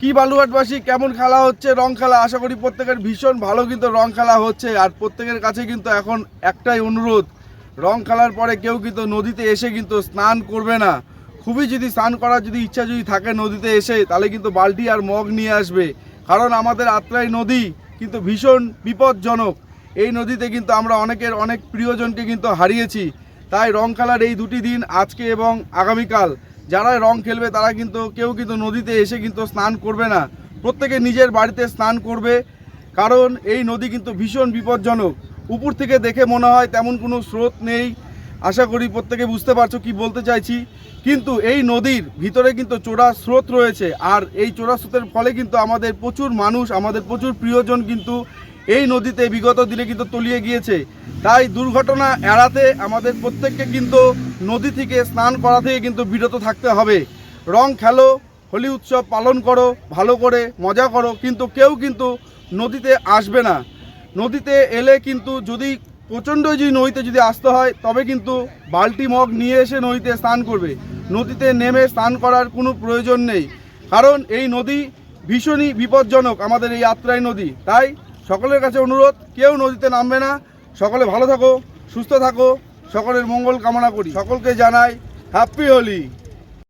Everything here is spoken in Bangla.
কি বালুঘাটবাসী কেমন খেলা হচ্ছে, রং খেলা? আশা করি প্রত্যেকের ভীষণ ভালো কিন্তু রং খেলা হচ্ছে। আর প্রত্যেকের কাছে কিন্তু এখন একটাই অনুরোধ, রং খেলার পরে কেউ কিন্তু নদীতে এসে কিন্তু স্নান করবে না। খুবই যদি স্নান করার যদি ইচ্ছা যদি থাকে নদীতে এসে, তাহলে কিন্তু বালতি আর মগ নিয়ে আসবে। কারণ আমাদের আত্রাই নদী কিন্তু ভীষণ বিপজ্জনক। এই নদীতে কিন্তু আমরা অনেকের অনেক প্রিয়জনকে কিন্তু হারিয়েছি। তাই রং খেলার এই দুটি দিন আজকে এবং আগামীকাল যারা রং খেলবে, তারা কিন্তু, কেউ কিন্তু নদীতে এসে কিন্তু স্নান করবে না। প্রত্যেকে নিজের বাড়িতে স্নান করবে। কারণ এই নদী কিন্তু ভীষণ বিপজ্জনক। উপর থেকে দেখে মনে হয় তেমন কোনো স্রোত নেই। আশা করি প্রত্যেকে বুঝতে পারছ কি বলতে চাইছি। কিন্তু এই নদীর ভিতরে কিন্তু চোরা স্রোত রয়েছে। আর এই চোরা স্রোতের ফলে কিন্তু আমাদের প্রচুর মানুষ, আমাদের প্রচুর প্রিয়জন কিন্তু এই নদীতে বিগত দিনে কিন্তু তলিয়ে গিয়েছে। তাই দুর্ঘটনা এড়াতে আমাদের প্রত্যেককে কিন্তু নদী থেকে স্নান করা থেকে কিন্তু বিরত থাকতে হবে। রং খেলো, হোলি উৎসব পালন করো, ভালো করে মজা করো, কিন্তু কেউ কিন্তু নদীতে আসবে না। নদীতে এলে কিন্তু যদি প্রচণ্ড যদি নদীতে যদি আসতে হয়, তবে কিন্তু বালতি মগ নিয়ে এসে নদীতে স্নান করবে। নদীতে নেমে স্নান করার কোনো প্রয়োজন নেই। কারণ এই নদী ভীষণই বিপজ্জনক, আমাদের এই আত্রাই নদী। তাই সকলের কাছে অনুরোধ, কেউ নদীতে নামবে না। সকলে ভালো থাকো, সুস্থ থাকো। সকলের মঙ্গল কামনা করি। সকলকে জানাই হ্যাপি হোলি